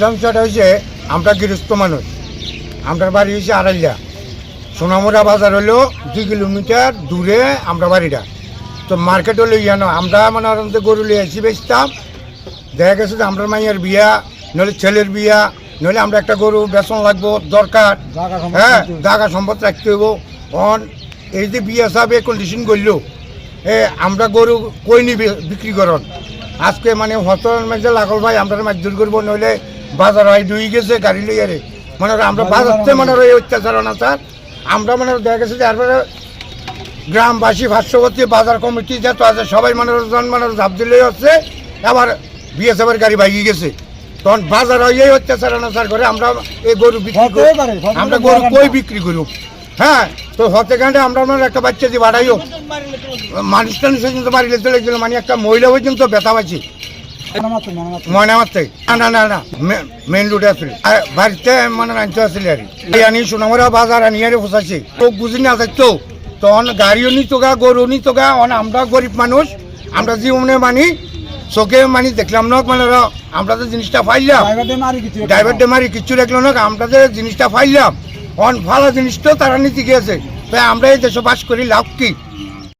সমস্যাটা হয়েছে আমরা গৃহস্থ মানুষ। আমরা বাড়ি হয়েছে আড়াইয়া সোনামুড়া বাজার হলো দুই কিলোমিটার দূরে আমরা বাড়িটা। তো মার্কেট হলো ইয়ানো। আমরা মানে আরামতে গরু লিয়ে আসি বেচতাম। দেখা গেছে যে আমরা মাইয়ের বিয়া নইলে ছেলের বিয়া নইলে আমরা একটা গরু বেসন লাগবো দরকার। হ্যাঁ জায়গা সম্পদ রাখতে হইব। অন এই যে বিয়া সাহেব কন্ডিশন করল এ আমরা গরু কই নি বিক্রি করন? আজকে মানে হতর মাঝে লাগল ভাই আমরা মাছ করব নইলে বাজার হয় ডুই গেছে গাড়ি লইয়া রে। মানে আমরা বাজারতে মানে এই অত্যাচার না স্যার আমরা মানে দেখা গেছে যে এরপরে গ্রামবাসী ভাষ্যবতী বাজার কমিটি যত আছে সবাই মানে জন মানে ঝাপ দিলেই হচ্ছে আবার বিএসএফের গাড়ি ভাগিয়ে গেছে। তখন বাজার হয় এই অত্যাচার অনাচার করে আমরা এই গরু বিক্রি করি। পারে, আমরা গরু কই বিক্রি করুক হ্যাঁ তো হতে গেলে আমরা মানে একটা বাচ্চা দিয়ে বাড়াইও। মানুষ টানুষ পর্যন্ত বাড়ি লেতে লেগেছিল মানে একটা মহিলা পর্যন্ত ব্যথা পাচ্ছি। মনামাত্র, মনামাত্র। ময়না মারতে না না না। মেন রোডে আসলে বাড়িতে মানে আসলে আর আনি সোনামরা বাজার আনি আরে তো বুঝি না থাকতো তখন গাড়িও নিত গা গরু নিত গা। অন আমরা গরিব মানুষ। আমরা জীবনে মানি চোখে মানি দেখলাম না মানে আমরা তো জিনিসটা একটা। ড্রাইভার ডেমারি কিচ্ছু রাখল না আমরা যে জিনিসটা পাইলাম। অন ভালো জিনিস তো তারা নিতে গিয়েছে। তাই আমরা এই দেশে বাস করি লাভ কি?